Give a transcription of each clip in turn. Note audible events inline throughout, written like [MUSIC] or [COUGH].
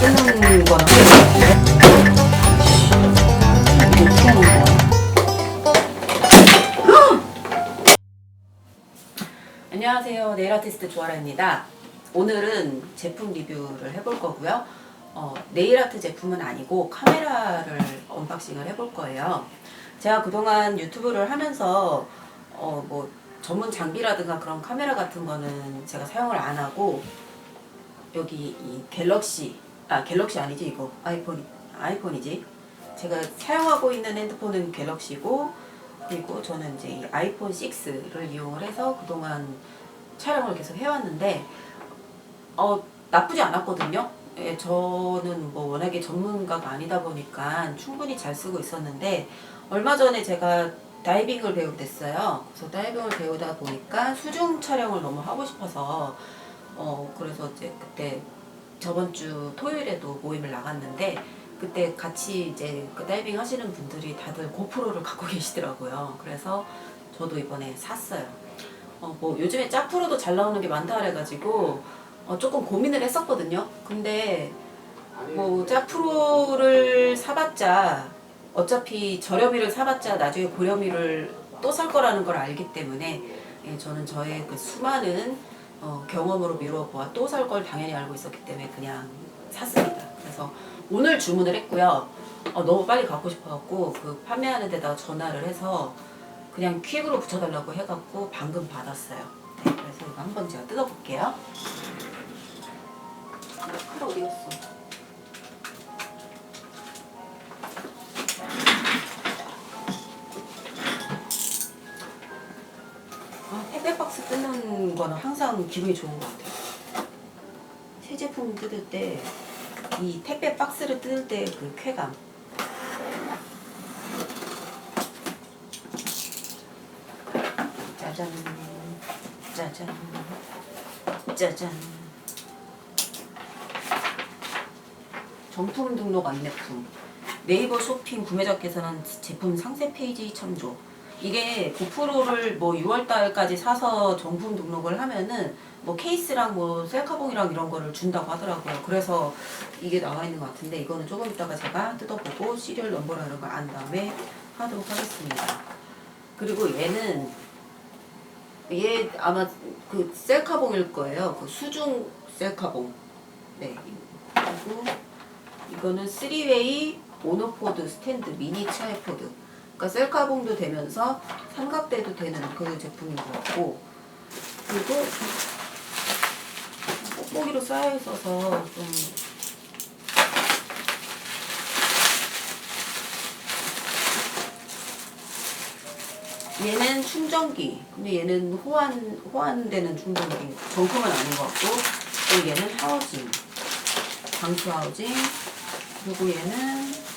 거야? 안녕하세요. 네일 아티스트 조아라입니다. 오늘은 제품 리뷰를 해볼 거고요. 어, 네일 아트 제품은 아니고 카메라를 언박싱을 해볼 거예요. 제가 그동안 유튜브를 하면서 어, 뭐 전문 장비라든가 그런 카메라 같은 거는 제가 사용을 안 하고 여기 이 갤럭시 아 갤럭시 아니지 이거 아이폰 아이폰이지 제가 사용하고 있는 핸드폰은 갤럭시고 그리고 저는 이제 이 아이폰 6를 이용을 해서 그동안 촬영을 계속 해왔는데 어 나쁘지 않았거든요. 예, 저는 뭐 워낙에 전문가가 아니다 보니까 충분히 잘 쓰고 있었는데 얼마 전에 제가 다이빙을 배우게 됐어요. 그래서 다이빙을 배우다 보니까 수중 촬영을 너무 하고 싶어서 어 그래서 이제 그때 저번 주 토요일에도 모임을 나갔는데 그때 같이 이제 그 다이빙 하시는 분들이 다들 고프로를 갖고 [LAUGHS] 계시더라고요. 그래서 저도 이번에 샀어요. 어 뭐 요즘에 짝프로도 잘 나오는 게 많다 그래가지고 어 조금 고민을 했었거든요. 근데 뭐 짝프로를 사봤자 어차피 저렴이를 사봤자 나중에 고렴이를 또 살 거라는 걸 알기 때문에 예, 저는 저의 그 수많은 어, 경험으로 미루어보아 또 살 걸 당연히 알고 있었기 때문에 그냥 샀습니다. 그래서 오늘 주문을 했고요. 어, 너무 빨리 갖고 싶어갖고 그 판매하는 데다가 전화를 해서 그냥 퀵으로 붙여달라고 해갖고 방금 받았어요. 네, 그래서 이거 한번 제가 뜯어볼게요. 칼 어디 갔어? 거는 항상 기분이 좋은 것 같아요. 새 제품 뜯을 때 이 택배 박스를 뜯을 때 그 쾌감. 짜잔, 짜잔, 짜잔. 정품 등록 안내품. 네이버 쇼핑 구매자께서는 제품 상세 페이지 첨조. 이게 고프로를 뭐 6월달까지 사서 정품 등록을 하면은 뭐 케이스랑 뭐 셀카봉이랑 이런 거를 준다고 하더라고요. 그래서 이게 나와 있는 것 같은데 이거는 조금 이따가 제가 뜯어보고 시리얼 넘버라는 걸안 다음에 하도록 하겠습니다. 그리고 얘는 얘 아마 그 셀카봉일 거예요. 그 수중 셀카봉. 네. 그리고 이거는 3웨이 모노포드 스탠드 미니 트라이포드. 그러니까 셀카봉도 되면서 삼각대도 되는 그 제품인 것 같고 그리고 뽁뽁이로 쌓여 있어서 좀 얘는 충전기. 근데 얘는 호환 호환되는 충전기. 정품은 아닌 것 같고 그리고 얘는 하우징. 방수 하우징. 그리고 얘는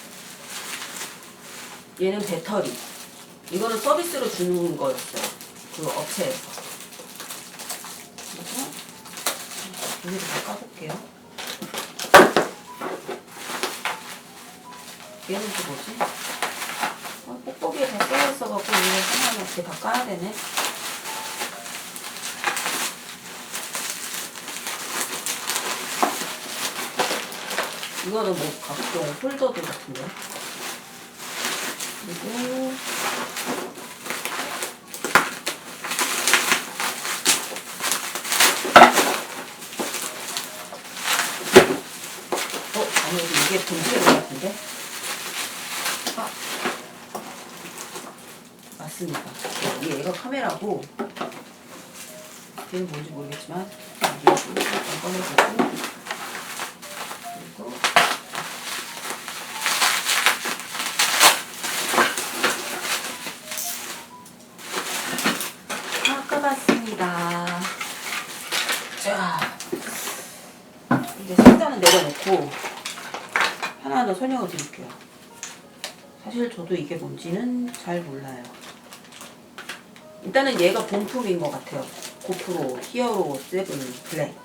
얘는 배터리. 이거는 서비스로 주는 거였어요. 그 업체에서. 그래서 여기를 다 까볼게요. 얘는 또 뭐지? 어, 뽁뽁이에 다 쌓여있어갖고 이거 하나하나 이렇게 다 까야 되네. 이거는 뭐 각종 홀더들 같은데. 그리고 어 아무래도 이게 것 같은데. 아 맞습니다. 이게 얘가 카메라고 얘는 뭔지 모르겠지만 꺼내보고 그리고 다 까봤습니다. 자, 이제 상자는 내려놓고 하나 더 설명을 드릴게요. 사실 저도 이게 뭔지는 잘 몰라요. 일단은 얘가 본품인 것 같아요. 고프로 히어로 7 블랙.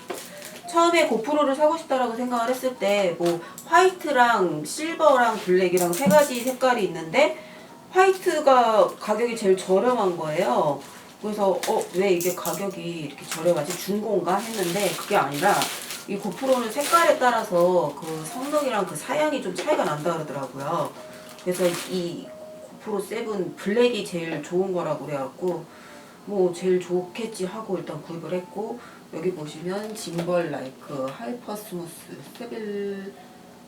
처음에 고프로를 사고 싶다라고 생각을 했을 때 뭐 화이트랑 실버랑 블랙이랑 세 가지 색깔이 있는데 화이트가 가격이 제일 저렴한 거예요. 그래서 어 왜 이게 가격이 이렇게 저렴하지 중고인가 했는데 그게 아니라 이 고프로는 색깔에 따라서 그 성능이랑 그 사양이 좀 차이가 난다 그러더라고요. 그래서 이 고프로 7 블랙이 제일 좋은 거라고 그래갖고 뭐 제일 좋겠지 하고 일단 구입을 했고 여기 보시면 짐벌 라이크 하이퍼 스무스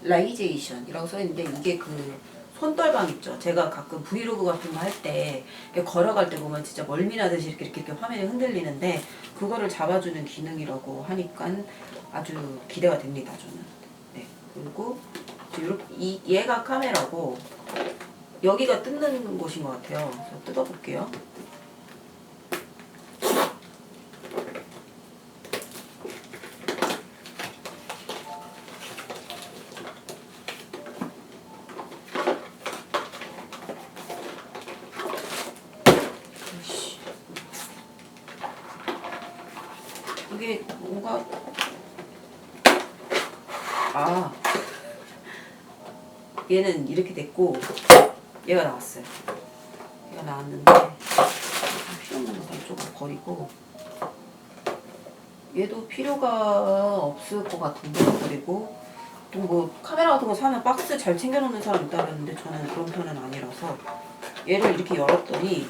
스테빌라이제이션이라고 써있는데 이게 그 손떨방 있죠. 제가 가끔 브이로그 같은 거 할 때 걸어갈 때 보면 진짜 멀미나듯이 이렇게, 이렇게 이렇게 화면이 흔들리는데 그거를 잡아주는 기능이라고 하니까 아주 기대가 됩니다. 저는. 네. 그리고 이 얘가 카메라고 여기가 뜯는 곳인 것 같아요. 뜯어볼게요. 아이씨. 이게 뭔가 아 얘는 이렇게 됐고 얘가 나왔어요. 얘가 나왔는데 필요 없는 거 이쪽으로 버리고 얘도 필요가 없을 것 같은데 그리고 또 뭐 카메라 같은 거 사면 박스 잘 챙겨놓는 사람 있다 그랬는데 저는 그런 편은 아니라서 얘를 이렇게 열었더니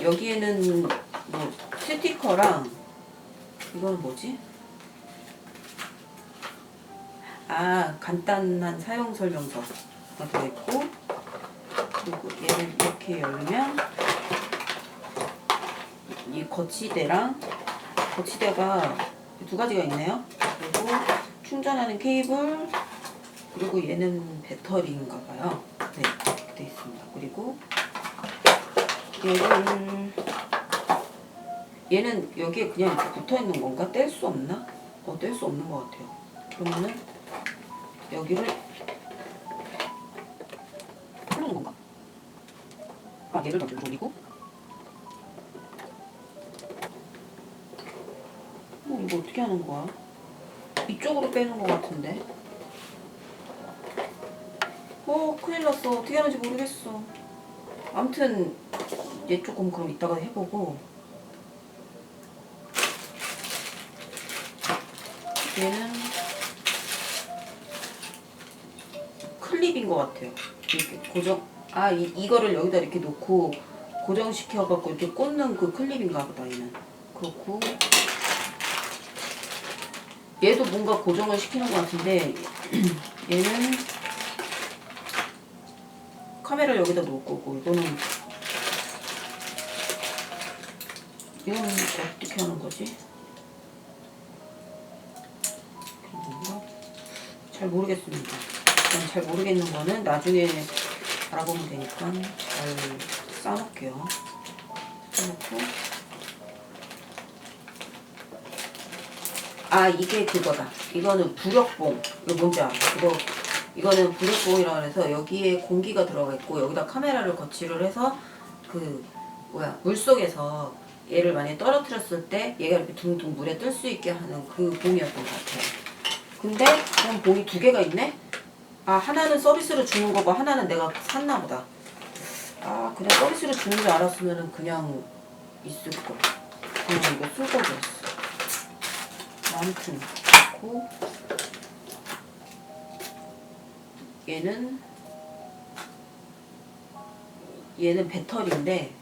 여기에는 뭐 스티커랑 이거는 뭐지? 아 간단한 사용 설명서 가 들어있고 그리고 얘를 이렇게 열면 이 거치대랑 거치대가 두 가지가 있네요. 그리고 충전하는 케이블 그리고 얘는 배터리인가 봐요. 네, 이렇게 돼 있습니다. 그리고 얘를 얘는 여기에 그냥 이렇게 붙어 있는 건가? 뗄 수 없나? 어, 뗄 수 없는 것 같아요. 그러면은 여기를 풀는 건가? 아, 얘를 먼저 돌리고 어, 이거 어떻게 하는 거야? 이쪽으로 빼는 것 같은데. 어, 큰일 났어. 어떻게 하는지 모르겠어. 아무튼 얘 조금 그럼 이따가 해보고 얘는 클립인 것 같아요. 이렇게 고정 아 이, 이거를 여기다 이렇게 놓고 고정시켜 갖고 이렇게 꽂는 그 클립인가 보다 얘는 그렇고 얘도 뭔가 고정을 시키는 것 같은데 [CLEARS THROAT] 얘는 카메라를 여기다 놓을 거고 이거는 이거는 어떻게 하는 거지? 잘 모르겠습니다. 잘 모르겠는 거는 나중에 알아보면 되니까 잘 싸놓을게요. 싸놓고 아 이게 그거다. 이거는 부력봉. 이거 뭔지 알아? 이거 이거는 부력봉이라고 해서 여기에 공기가 들어가 있고 여기다 카메라를 거치를 해서 그 뭐야 물 속에서 얘를 만약에 떨어뜨렸을 때 얘가 이렇게 둥둥 물에 뜰 수 있게 하는 그 봉이었던 것 같아요. 근데 그럼 봉이 두 개가 있네? 아 하나는 서비스로 주는 거고 하나는 내가 샀나 보다. 아 그냥 서비스로 주는 줄 알았으면 그냥 있을 거. 그냥 이거 쓸 거였어. 아무튼 그렇고 얘는 얘는 배터리인데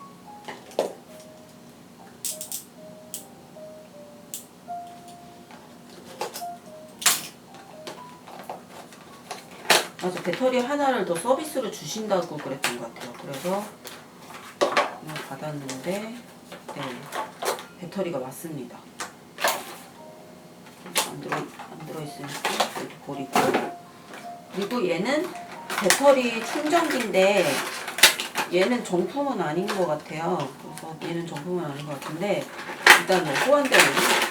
맞아. 배터리 하나를 더 서비스로 주신다고 그랬던 것 같아요. 그래서 받았는데 네. 배터리가 왔습니다. 안 들어 안 들어 있으니까 이렇게 버리고. 그리고 얘는 배터리 충전기인데 얘는 정품은 아닌 것 같아요. 그래서 얘는 정품은 아닌 것 같은데 일단 뭐 호환되는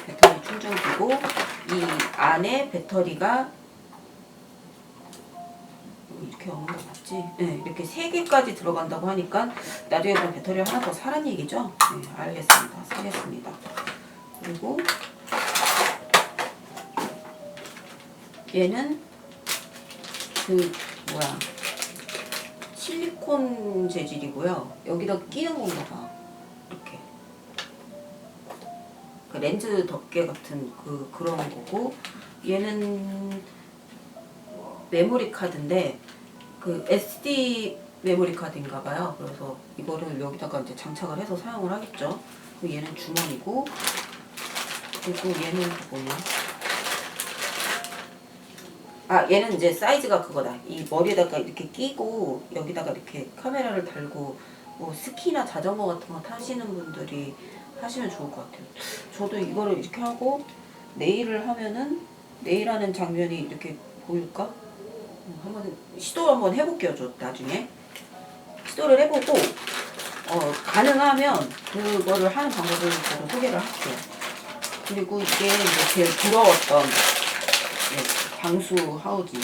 배터리 충전기고 이 안에 배터리가 맞지? 네, 이렇게 세 개까지 들어간다고 하니까 나중에 그럼 배터리를 하나 더 사란 얘기죠? 네, 알겠습니다. 사겠습니다. 그리고 얘는 그 뭐야 실리콘 재질이고요. 여기다 끼는 건가 봐. 이렇게 그 렌즈 덮개 같은 그 그런 거고 얘는 메모리 카드인데 그 SD 메모리 카드인가 봐요. 그래서 이거를 여기다가 이제 장착을 해서 사용을 하겠죠. 얘는 주머니고 그리고 얘는 뭐냐? 아 얘는 이제 사이즈가 그거다. 이 머리에다가 이렇게 끼고 여기다가 이렇게 카메라를 달고 뭐 스키나 자전거 같은 거 타시는 분들이 하시면 좋을 것 같아요. 저도 이거를 이렇게 하고 네일을 하면은 네일하는 장면이 이렇게 보일까? 음, 한번 시도 한번 해볼게요. 저 나중에 시도를 해보고 어, 가능하면 그거를 하는 방법을 저도 소개를 할게요. 그리고 이게 이제 제일 부러웠던 네, 방수 하우지.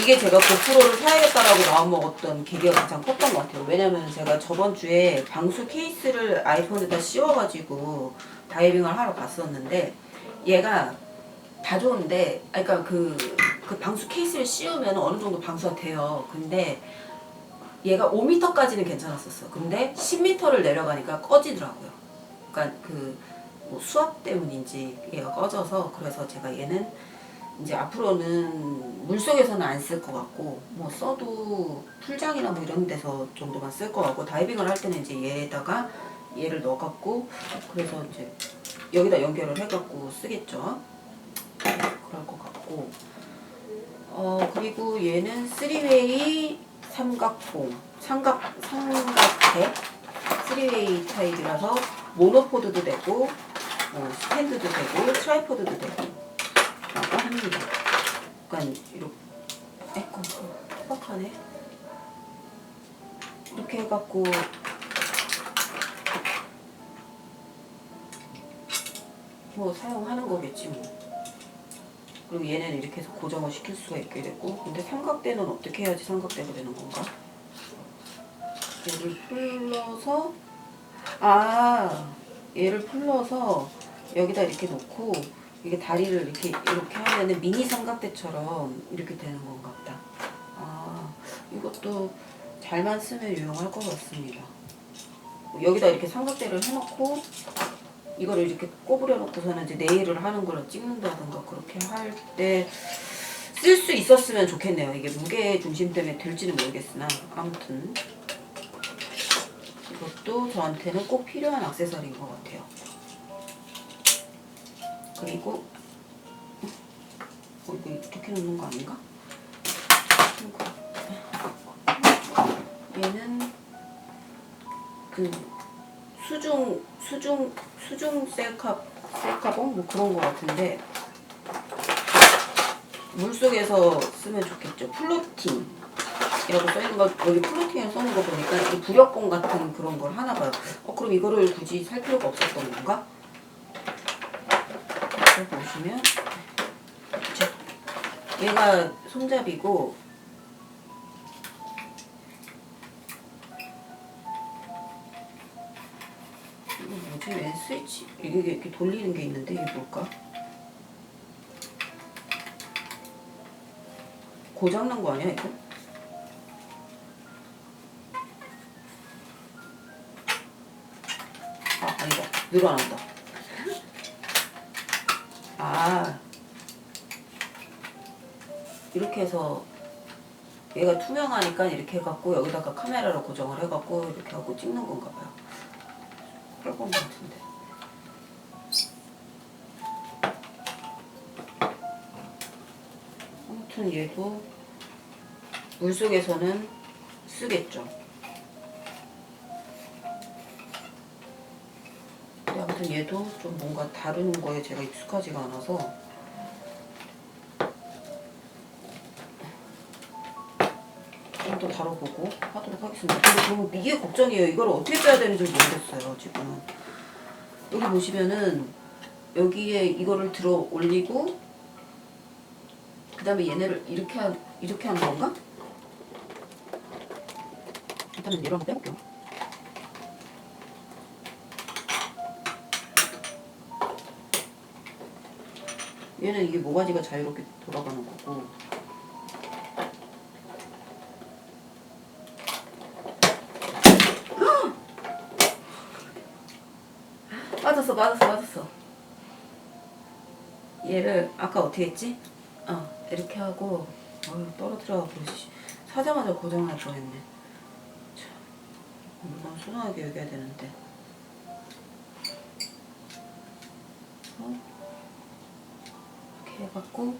이게 제가 고프로를 사야겠다라고 마음먹었던 계기가 가장 컸던 것 같아요. 왜냐면 제가 저번 주에 방수 케이스를 아이폰에다 씌워가지고 다이빙을 하러 갔었는데 얘가 다 좋은데, 아, 그러니까 그, 그 방수 케이스를 씌우면 어느 정도 방수가 돼요. 근데 얘가 5m까지는 괜찮았었어. 근데 10m를 내려가니까 꺼지더라고요. 그러니까 그 뭐 수압 때문인지 얘가 꺼져서 그래서 제가 얘는 이제 앞으로는 물 속에서는 안 쓸 것 같고 뭐 써도 풀장이나 뭐 이런 데서 정도만 쓸 것 같고 다이빙을 할 때는 이제 얘에다가 얘를 넣어갖고 그래서 이제 여기다 연결을 해갖고 쓰겠죠. 그럴 것 같고 어 그리고 얘는 3웨이 삼각봉 삼각 삼각대 3웨이 타입이라서 모노포드도 되고 어, 스탠드도 되고 트라이포드도 되고 라고 합니다. 약간 이렇게 에코 뻑하네 이렇게 해갖고 뭐 사용하는 거겠지 뭐. 그리고 얘는 이렇게 해서 고정을 시킬 수가 있게 되고 근데 삼각대는 어떻게 해야지 삼각대가 되는 건가? 얘를 풀러서 아 얘를 풀러서 여기다 이렇게 놓고 이게 다리를 이렇게 이렇게 하면은 미니 삼각대처럼 이렇게 되는 건가 보다. 아 이것도 잘만 쓰면 유용할 것 같습니다. 여기다 이렇게 삼각대를 해놓고 이거를 이렇게 꼬부려 놓고서는 이제 네일을 하는 거를 찍는다든가 그렇게 할 때 쓸 수 있었으면 좋겠네요. 이게 무게 중심 때문에 될지는 모르겠으나 아무튼 이것도 저한테는 꼭 필요한 액세서리인 것 같아요. 그리고 어, 이거 이렇게 놓는 거 아닌가? 얘는 그 수중 수중 수중 셀카 셀카봉 뭐 그런 거 같은데 물 속에서 쓰면 좋겠죠. 플로팅 이라고 써있는 거 여기 플로팅을 써는 거 보니까 이 부력봉 같은 그런 걸 하나 봐요. 어 그럼 이거를 굳이 살 필요가 없었던 건가? 이렇게 보시면 자, 얘가 손잡이고 스위치 이게 이렇게 돌리는 게 있는데 이게 뭘까? 고장난 거 아니야 이거? 아 아니다. 늘어난다. 아. 이렇게 해서 얘가 투명하니까 이렇게 해갖고 여기다가 카메라로 고정을 해갖고 이렇게 하고 찍는 건가 봐요. 그럴 것 같은데 아무튼 얘도 물속에서는 쓰겠죠 근데 아무튼 얘도 좀 뭔가 다루는 거에 제가 익숙하지가 않아서 좀 더 다뤄보고 하도록 하겠습니다. 저는 이게 걱정이에요. 이걸 어떻게 빼야 되는지 모르겠어요, 지금. 여기 보시면은 여기에 이거를 들어 올리고 그 다음에 얘네를 이렇게 하, 이렇게 하는 건가? 일단은 얘를 한번 빼볼게요. 얘는 이게 모가지가 자유롭게 돌아가는 거고 [GASPS] 빠졌어 빠졌어 빠졌어 얘를 아까 어떻게 했지? 어 이렇게 하고 어휴 떨어뜨려갖고 씨, 사자마자 고장날 뻔했네 참, 물건 순하게 여겨야 되는데 어? 이렇게 해갖고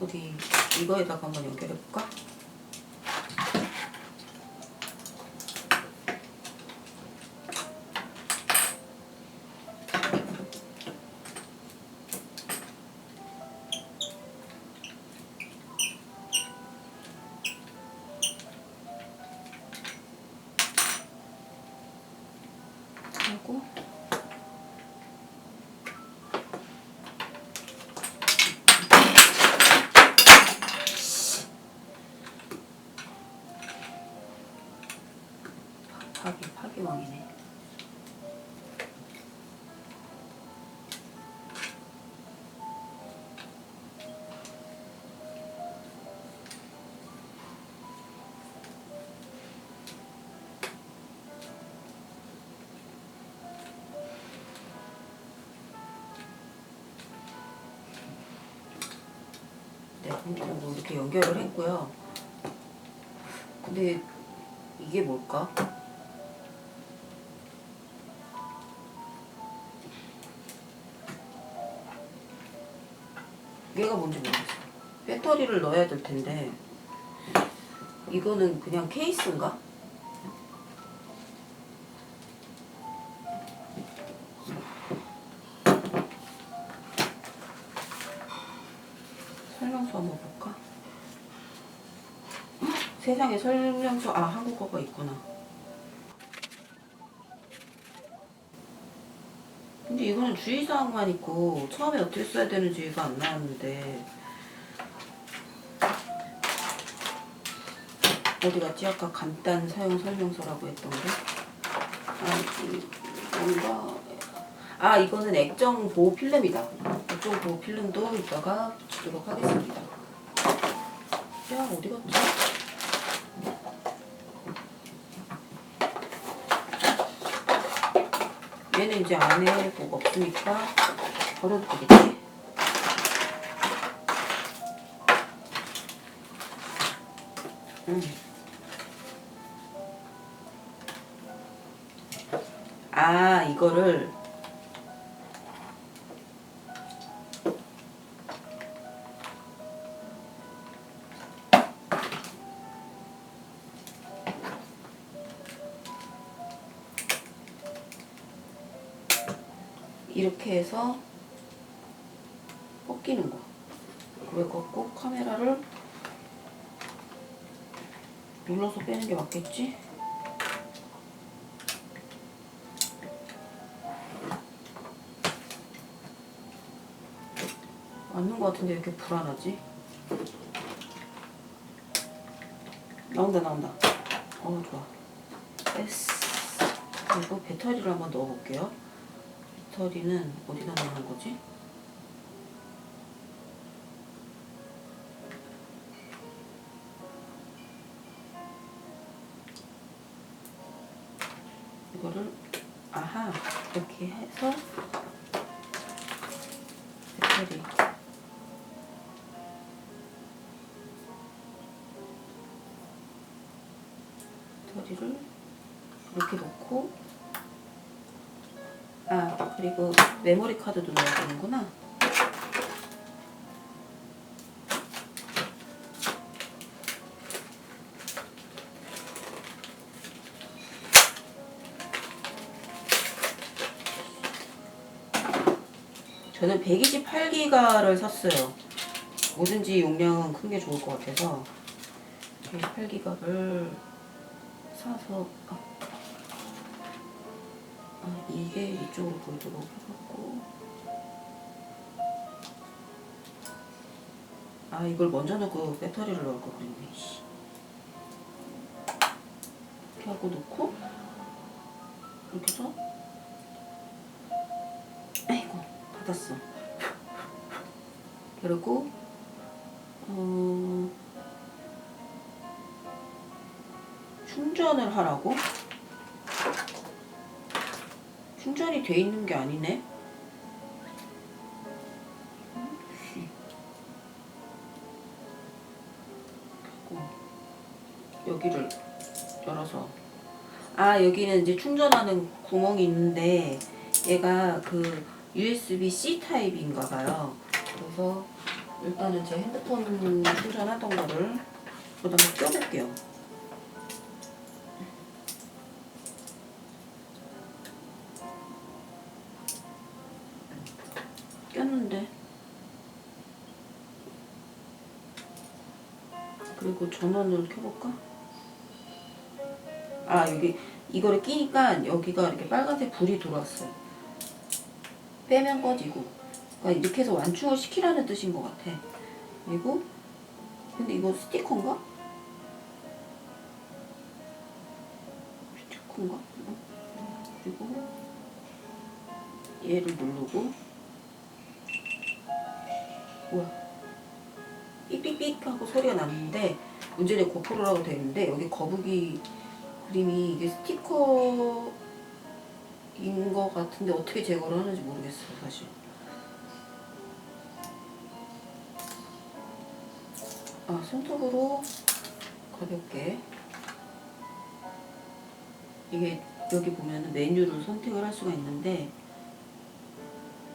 어디 이거에다가 한번 연결해볼까? 파- 파기 파기왕이네. 네, 뭐 이렇게 연결을 했고요. 근데 이게 뭘까? 배터리를 넣어야 될 텐데 이거는 그냥 케이스인가? 설명서 한번 볼까? 헉, 세상에 설명서 아 한국어가 있구나. 근데 이거는 주의사항만 있고 처음에 어떻게 써야 되는지 가 안 나왔는데 어디 갔지? 아까 간단 사용 설명서라고 했던 게 아, 이- 뭔가 아 이거는 액정 보호 필름이다. 액정 보호 필름도 이따가 붙이도록 하겠습니다. 야 어디 갔지? 얘는 이제 안에 뭐가 없으니까 버려도 되겠지? 음. 아 이거를 이렇게 해서 꺾이는 거. 왜 꺾고 카메라를 눌러서 빼는 게 맞겠지? 맞는 거 같은데 왜 이렇게 불안하지? 나온다 나온다. 어 좋아. 됐어. 그리고 배터리를 한번 넣어볼게요. 배터리는 어디다 넣는 거지? 이거를 아하 이렇게 해서 메모리 카드도 넣어야 되는구나. 저는 128기가를 샀어요. 뭐든지 용량은 큰 게 좋을 것 같아서. 128기가를 사서 아, 아, 이게 이쪽으로 보이도록 해갖고 아 이걸 먼저 넣고 배터리를 넣을 걸 그랬네 씨. 이렇게 하고 놓고 이렇게 해서 아이고 닫았어 그리고 어, 충전을 하라고? 충전이 돼 있는 게 아니네. 음, 여기를 열어서 아 여기는 이제 충전하는 구멍이 있는데 얘가 그 USB-C 타입인가 봐요. 그래서 일단은 제 핸드폰 충전하던 거를 그다음에 껴볼게요. 전원을 켜볼까? 아 여기 이거를 끼니까 여기가 이렇게 빨간색 불이 들어왔어요. 빼면 꺼지고 그러니까 이렇게 해서 완충을 시키라는 뜻인 것 같아. 그리고 근데 이거 스티커인가? 스티커인가? 그리고 얘를 누르고 뭐야 삑삑삑 하고 소리가 났는데 문제는 고프로라고 되어 있는데 여기 거북이 그림이 이게 스티커인 것 같은데 어떻게 제거를 하는지 모르겠어요 사실. 아 손톱으로 가볍게. 이게 여기 보면 메뉴를 선택을 할 수가 있는데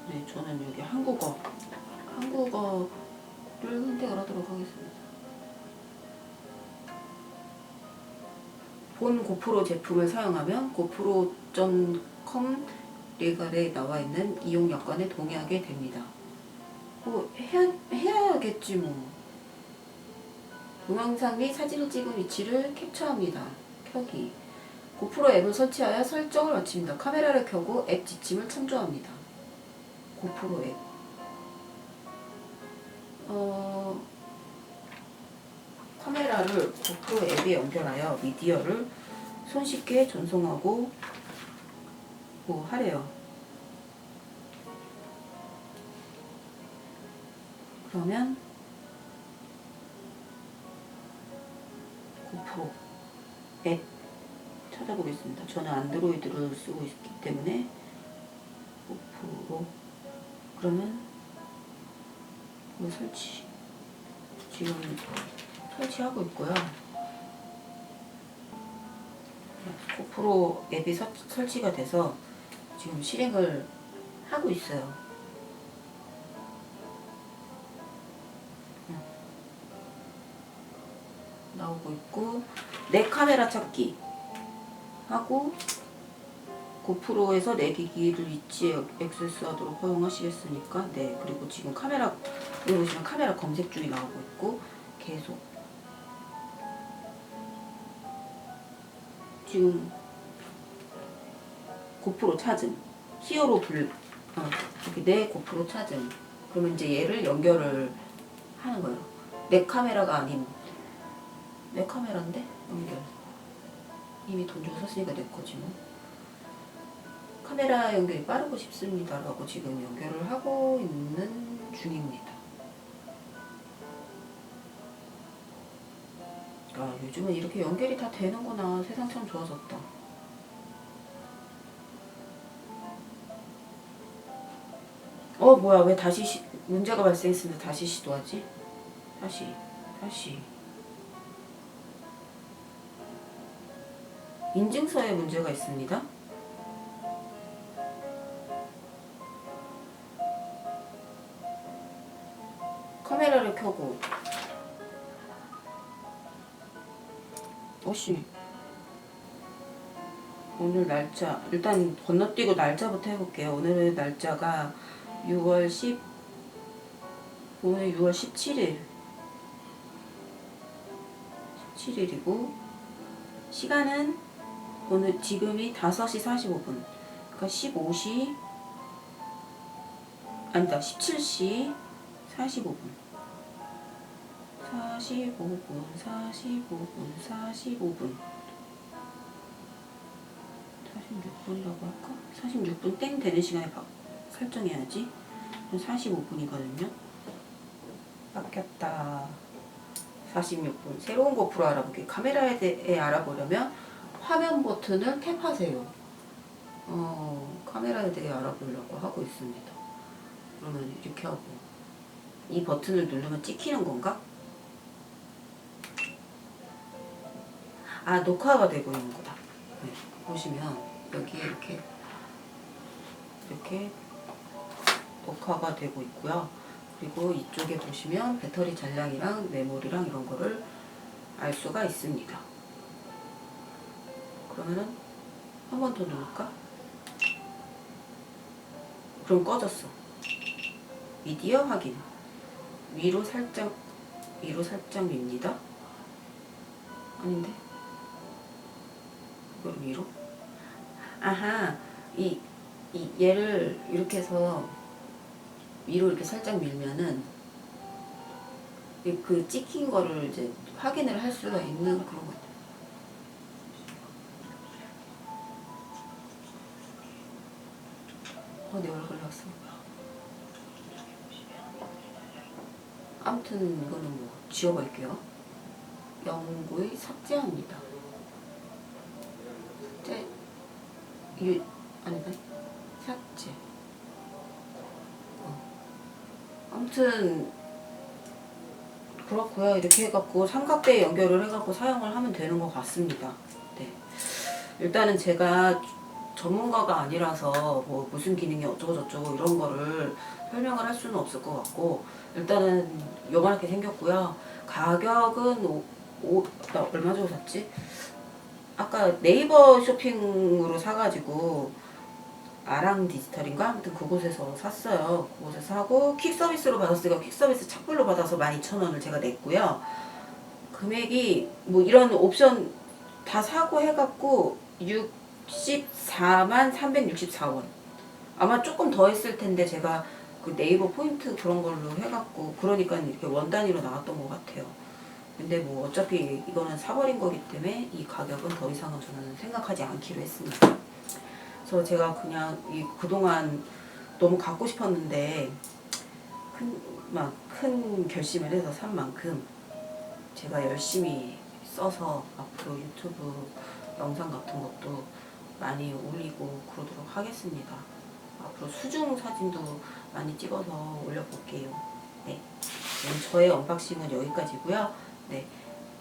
네 저는 여기 한국어 한국어를 선택을 하도록 하겠습니다 본 고프로 제품을 사용하면 고프로.com 레갈에 나와 있는 이용 여건에 동의하게 됩니다. 뭐 해야, 해야겠지 뭐. 동영상 및 사진을 찍은 위치를 캡처합니다. 켜기. 고프로 앱을 설치하여 설정을 마칩니다. 카메라를 켜고 앱 지침을 참조합니다. 고프로 앱. 어, 카메라를 고프로 앱에 연결하여 미디어를 손쉽게 전송하고 뭐 하래요. 그러면 고프로 앱 찾아보겠습니다. 저는 안드로이드를 쓰고 있기 때문에 고프로 그러면 이거 설치 지금 설치하고 있고요. 고프로 앱이 서- 설치가 돼서 지금 실행을 하고 있어요. 음. 나오고 있고 내 카메라 찾기 하고 고프로에서 내 기기를 위치에 액세스하도록 허용하시겠으니까 네 그리고 지금 카메라 여기 보시면 카메라 검색 중이 나오고 있고 계속 지금 고프로 찾음 히어로 불 어, 이렇게 내 고프로 찾음 그러면 이제 얘를 연결을 하는 거예요. 내 카메라가 아닌 내 카메라인데? 연결. 이미 돈 주고 샀으니까 내 거지 뭐 카메라 연결이 빠르고 싶습니다 라고 지금 연결을 하고 있는 중입니다 아, 요즘은 이렇게 연결이 다 되는구나. 세상 참 좋아졌다. 어, 뭐야. 왜 다시 시, 문제가 발생했으면 다시 시도하지? 다시, 다시. 인증서에 문제가 있습니다. 어씨 오늘 날짜 일단 건너뛰고 날짜부터 해볼게요. 오늘의 날짜가 6월 10 오늘 6월 17일. 17일이고 시간은 오늘 지금이 5시 45분. 그러니까 15시 아니다 17시 45분 45분, 45분, 45분. 46분이라고 할까? 46분 땡 되는 시간에 바, 설정해야지. 45분이거든요. 바뀌었다. 46분. 새로운 고프로 알아보기. 카메라에 대해 알아보려면 화면 버튼을 탭하세요. 어, 카메라에 대해 알아보려고 하고 있습니다. 그러면 이렇게 하고. 이 버튼을 누르면 찍히는 건가? 아 녹화가 되고 있는 거다. 네, 보시면 여기 이렇게 이렇게 녹화가 되고 있고요. 그리고 이쪽에 보시면 배터리 잔량이랑 메모리랑 이런 거를 알 수가 있습니다. 그러면은 한 번 더 누를까? 그럼 꺼졌어. 미디어 확인. 위로 살짝 위로 살짝 밉니다. 아닌데? 이걸 위로? 아하, 이, 이 얘를 이렇게 해서 위로 이렇게 살짝 밀면은 이그 찍힌 거를 이제 확인을 할 수가 있는 그런 거. 어, 내 얼굴 나왔어. 아무튼 이거는 뭐 지워버릴게요. 영구의 삭제합니다. 삭제, 유, 아니다. 삭제. 어. 아무튼 그렇고요. 이렇게 해갖고 삼각대 연결을 해갖고 사용을 하면 되는 것 같습니다. 네. 일단은 제가 전문가가 아니라서 뭐 무슨 기능이 어쩌고 저쩌고 이런 거를 설명을 할 수는 없을 것 같고 일단은 요만하게 생겼고요. 가격은 오, 오, 나 얼마 주고 샀지? 아까 네이버 쇼핑으로 사가지고 아랑 디지털인가? 아무튼 그곳에서 샀어요. 그곳에서 사고 퀵 서비스로 받았으니까 퀵 서비스 착불로 받아서 12,000원을 제가 냈고요. 금액이 뭐 이런 옵션 다 사고 해갖고 64만 364원. 아마 조금 더 했을 텐데 제가 그 네이버 포인트 그런 걸로 해갖고 그러니까 이렇게 원 단위로 나왔던 것 같아요. 근데 뭐 어차피 이거는 사버린 거기 때문에 이 가격은 더 이상은 저는 생각하지 않기로 했습니다. 그래서 제가 그냥 이 그동안 너무 갖고 싶었는데 큰, 막 큰 결심을 해서 산 만큼 제가 열심히 써서 앞으로 유튜브 영상 같은 것도 많이 올리고 그러도록 하겠습니다. 앞으로 수중 사진도 많이 찍어서 올려볼게요. 네. 저의 언박싱은 여기까지고요. 네.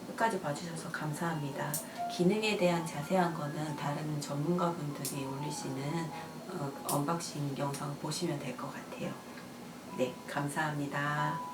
끝까지 봐주셔서 감사합니다. 기능에 대한 자세한 거는 다른 전문가분들이 올리시는 어, 언박싱 영상 보시면 될 것 같아요. 네, 감사합니다.